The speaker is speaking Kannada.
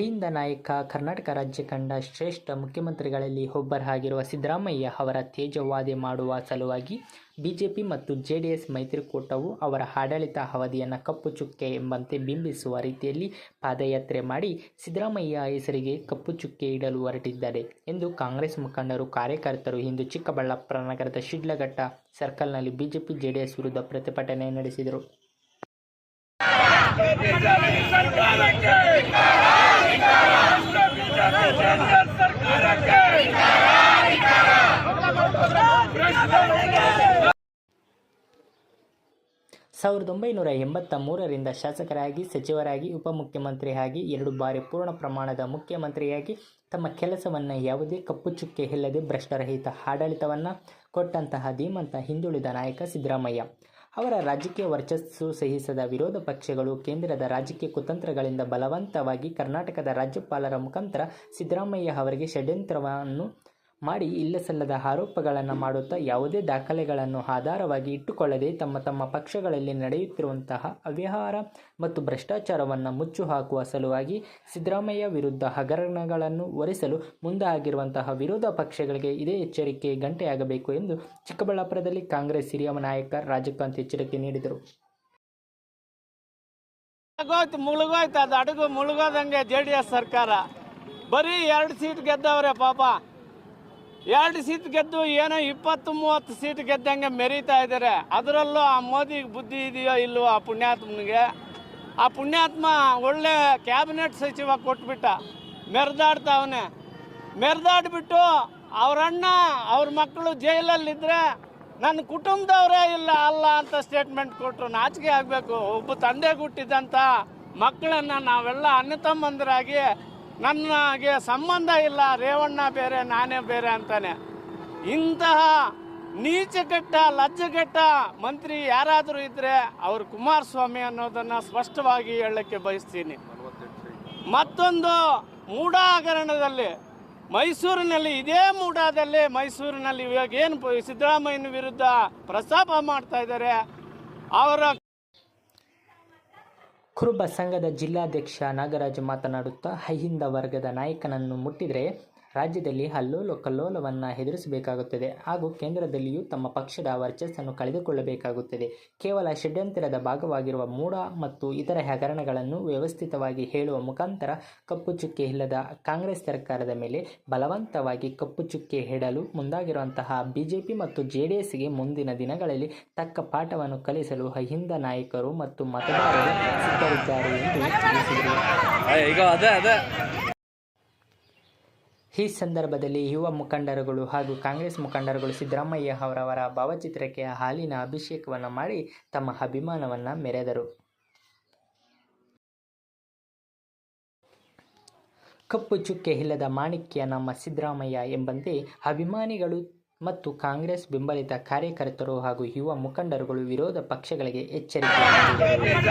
ಅಹಿಂದ ನಾಯಕ ಕರ್ನಾಟಕ ರಾಜ್ಯ ಕಂಡ ಶ್ರೇಷ್ಠ ಮುಖ್ಯಮಂತ್ರಿಗಳಲ್ಲಿ ಒಬ್ಬರಾಗಿರುವ ಸಿದ್ದರಾಮಯ್ಯ ಅವರ ತೇಜವಾದೆ ಮಾಡುವ ಸಲುವಾಗಿ ಬಿಜೆಪಿ ಮತ್ತು ಜೆಡಿಎಸ್ ಮೈತ್ರಿಕೂಟವು ಅವರ ಆಡಳಿತ ಅವಧಿಯನ್ನು ಕಪ್ಪು ಚುಕ್ಕೆ ಎಂಬಂತೆ ಬಿಂಬಿಸುವ ರೀತಿಯಲ್ಲಿ ಪಾದಯಾತ್ರೆ ಮಾಡಿ ಸಿದ್ದರಾಮಯ್ಯ ಹೆಸರಿಗೆ ಕಪ್ಪು ಚುಕ್ಕೆ ಇಡಲು ಹೊರಟಿದ್ದಾರೆ ಎಂದು ಕಾಂಗ್ರೆಸ್ ಮುಖಂಡರು ಕಾರ್ಯಕರ್ತರು ಇಂದು ಚಿಕ್ಕಬಳ್ಳಾಪುರ ನಗರದ ಶಿಡ್ಲಘಟ್ಟ ಸರ್ಕಲ್ನಲ್ಲಿ ಬಿಜೆಪಿ ಜೆಡಿಎಸ್ ವಿರುದ್ಧ ಪ್ರತಿಭಟನೆ ನಡೆಸಿದರು. ಸಾವಿರದ ಒಂಬೈನೂರ ಎಂಬತ್ತ ಮೂರರಿಂದ ಶಾಸಕರಾಗಿ, ಸಚಿವರಾಗಿ ಉಪಮುಖ್ಯಮಂತ್ರಿಯಾಗಿ ಎರಡು ಬಾರಿ ಪೂರ್ಣ ಪ್ರಮಾಣದ ಮುಖ್ಯಮಂತ್ರಿಯಾಗಿ ತಮ್ಮ ಕೆಲಸವನ್ನು ಯಾವುದೇ ಕಪ್ಪು ಚುಕ್ಕೆ ಇಲ್ಲದೆ ಭ್ರಷ್ಟರಹಿತ ಆಡಳಿತವನ್ನು ಕೊಟ್ಟಂತಹ ಧೀಮಂತ ಹಿಂದುಳಿದ ನಾಯಕ ಸಿದ್ದರಾಮಯ್ಯ. ಅವರ ರಾಜಕೀಯ ವರ್ಚಸ್ಸು ಸಹಿಸದ ವಿರೋಧ ಪಕ್ಷಗಳು ಕೇಂದ್ರದ ರಾಜಕೀಯ ಕುತಂತ್ರಗಳಿಂದ ಬಲವಂತವಾಗಿ ಕರ್ನಾಟಕದ ರಾಜ್ಯಪಾಲರ ಮುಖಾಂತರ ಸಿದ್ದರಾಮಯ್ಯ ಅವರಿಗೆ ಷಡ್ಯಂತ್ರವನ್ನು ಮಾಡಿ ಇಲ್ಲಸಲ್ಲದ ಆರೋಪಗಳನ್ನು ಮಾಡುತ್ತಾ ಯಾವುದೇ ದಾಖಲೆಗಳನ್ನು ಆಧಾರವಾಗಿ ಇಟ್ಟುಕೊಳ್ಳದೆ ತಮ್ಮ ತಮ್ಮ ಪಕ್ಷಗಳಲ್ಲಿ ನಡೆಯುತ್ತಿರುವಂತಹ ಅವ್ಯವಹಾರ ಮತ್ತು ಭ್ರಷ್ಟಾಚಾರವನ್ನು ಮುಚ್ಚು ಹಾಕುವ ಸಲುವಾಗಿ ಸಿದ್ದರಾಮಯ್ಯ ವಿರುದ್ಧ ಹಗರಣಗಳನ್ನು ಒರೆಸಲು ಮುಂದಾಗಿರುವಂತಹ ವಿರೋಧ ಪಕ್ಷಗಳಿಗೆ ಇದೇ ಎಚ್ಚರಿಕೆ ಗಂಟೆಯಾಗಬೇಕು ಎಂದು ಚಿಕ್ಕಬಳ್ಳಾಪುರದಲ್ಲಿ ಕಾಂಗ್ರೆಸ್ ಹಿರಿಯ ನಾಯಕ ರಾಜಕಾಂತ್ ಎಚ್ಚರಿಕೆ ನೀಡಿದರು. ಮುಳುಗೋಯ್ತು, ಅದು ಅಡುಗು ಮುಳುಗೋದಂಗೆ ಜೆ ಡಿ ಎಸ್ ಸರ್ಕಾರ. ಬರೀ ಎರಡು ಸೀಟ್ ಗೆದ್ದವ್ರೆ ಪಾಪ. ಎರಡು ಸೀಟ್ ಗೆದ್ದು ಏನೋ ಇಪ್ಪತ್ತು ಮೂವತ್ತು ಸೀಟ್ ಗೆದ್ದಂಗೆ ಮೆರೀತಾ ಇದ್ದಾರೆ. ಅದರಲ್ಲೂ ಆ ಮೋದಿಗೆ ಬುದ್ಧಿ ಇದೆಯೋ ಇಲ್ಲವೋ ಆ ಪುಣ್ಯಾತ್ಮನಿಗೆ? ಆ ಪುಣ್ಯಾತ್ಮ ಒಳ್ಳೆ ಕ್ಯಾಬಿನೆಟ್ ಸಚಿವ ಕೊಟ್ಬಿಟ್ಟ. ಮೆರೆದಾಡ್ತಾವನೆ ಮೆರೆದಾಡ್ಬಿಟ್ಟು ಅವ್ರ ಅಣ್ಣ, ಅವ್ರ ಮಕ್ಕಳು ಜೈಲಲ್ಲಿದ್ದರೆ ನನ್ನ ಕುಟುಂಬದವರೇ ಇಲ್ಲ, ಅಲ್ಲ ಅಂತ ಸ್ಟೇಟ್ಮೆಂಟ್ ಕೊಟ್ಟರು ನಾಚಿಕೆ ಆಗಬೇಕು. ಒಬ್ಬ ತಂದೆ ಹುಟ್ಟಿದಂಥ ಮಕ್ಕಳನ್ನು ನಾವೆಲ್ಲ ಅಣ್ಣ ತಮ್ಮಂದರಾಗಿ ನನಗೆ ಸಂಬಂಧ ಇಲ್ಲ, ರೇವಣ್ಣ ಬೇರೆ, ನಾನೇ ಬೇರೆ ಅಂತಾನೆ. ಇಂತಹ ನೀಚಗೆಟ್ಟ, ಲಜ್ಜೆಗೆಟ್ಟ ಮಂತ್ರಿ ಯಾರಾದರೂ ಇದ್ದರೆ ಅವರು ಕುಮಾರಸ್ವಾಮಿ ಅನ್ನೋದನ್ನು ಸ್ಪಷ್ಟವಾಗಿ ಹೇಳಕ್ಕೆ ಬಯಸ್ತೀನಿ. ಮತ್ತೊಂದು ಮೂಢಾಗರಣದಲ್ಲಿ, ಮೈಸೂರಿನಲ್ಲಿ, ಇದೇ ಮೂಡಾದಲ್ಲಿ ಮೈಸೂರಿನಲ್ಲಿ ಇವಾಗ ಏನು ಸಿದ್ದರಾಮಯ್ಯನ ವಿರುದ್ಧ ಪ್ರಸ್ತಾಪ ಮಾಡ್ತಾ ಇದ್ದಾರೆ, ಅವರ ಕುರುಬ ಸಂಘದ ಜಿಲ್ಲಾಧ್ಯಕ್ಷ ನಾಗರಾಜ್ ಮಾತನಾಡುತ್ತಾ ಅಹಿಂದ ವರ್ಗದ ನಾಯಕನನ್ನು ಮುಟ್ಟಿದರೆ ರಾಜ್ಯದಲ್ಲಿ ಹಲ್ಲೋಲು ಕಲ್ಲೋಲವನ್ನು ಎದುರಿಸಬೇಕಾಗುತ್ತದೆ ಹಾಗೂ ಕೇಂದ್ರದಲ್ಲಿಯೂ ತಮ್ಮ ಪಕ್ಷದ ವರ್ಚಸ್ಸನ್ನು ಕಳೆದುಕೊಳ್ಳಬೇಕಾಗುತ್ತದೆ. ಕೇವಲ ಷಡ್ಯಂತ್ರದ ಭಾಗವಾಗಿರುವ ಮೂಢ ಮತ್ತು ಇತರ ಹಗರಣಗಳನ್ನು ವ್ಯವಸ್ಥಿತವಾಗಿ ಹೇಳುವ ಮುಖಾಂತರ ಕಪ್ಪು ಚುಕ್ಕೆ ಇಲ್ಲದ ಕಾಂಗ್ರೆಸ್ ಸರ್ಕಾರದ ಮೇಲೆ ಬಲವಂತವಾಗಿ ಕಪ್ಪು ಚುಕ್ಕೆ ಹೇಳಲು ಮುಂದಾಗಿರುವಂತಹ ಬಿಜೆಪಿ ಮತ್ತು ಜೆಡಿಎಸ್ಗೆ ಮುಂದಿನ ದಿನಗಳಲ್ಲಿ ತಕ್ಕ ಪಾಠವನ್ನು ಕಲಿಸಲು ಅಹಿಂದ ನಾಯಕರು ಮತ್ತು ಮತದಾರರು ಸಿದ್ಧರಿದ್ದಾರೆ ಎಂದು ತಿಳಿಸಿದರು. ಈ ಸಂದರ್ಭದಲ್ಲಿ ಯುವ ಮುಖಂಡರುಗಳು ಹಾಗೂ ಕಾಂಗ್ರೆಸ್ ಮುಖಂಡರುಗಳು ಸಿದ್ದರಾಮಯ್ಯ ಅವರವರ ಭಾವಚಿತ್ರಕ್ಕೆ ಹಾಲಿನ ಅಭಿಷೇಕವನ್ನು ಮಾಡಿ ತಮ್ಮ ಅಭಿಮಾನವನ್ನು ಮೆರೆದರು. ಕಪ್ಪು ಚುಕ್ಕೆ ಇಲ್ಲದ ಮಾಣಿಕ್ಯ ನಮ್ಮ ಸಿದ್ದರಾಮಯ್ಯ ಎಂಬಂತೆ ಅಭಿಮಾನಿಗಳು ಮತ್ತು ಕಾಂಗ್ರೆಸ್ ಬೆಂಬಲಿತ ಕಾರ್ಯಕರ್ತರು ಹಾಗೂ ಯುವ ಮುಖಂಡರುಗಳು ವಿರೋಧ ಪಕ್ಷಗಳಿಗೆ ಎಚ್ಚರಿಕೆ ನೀಡಿದರು.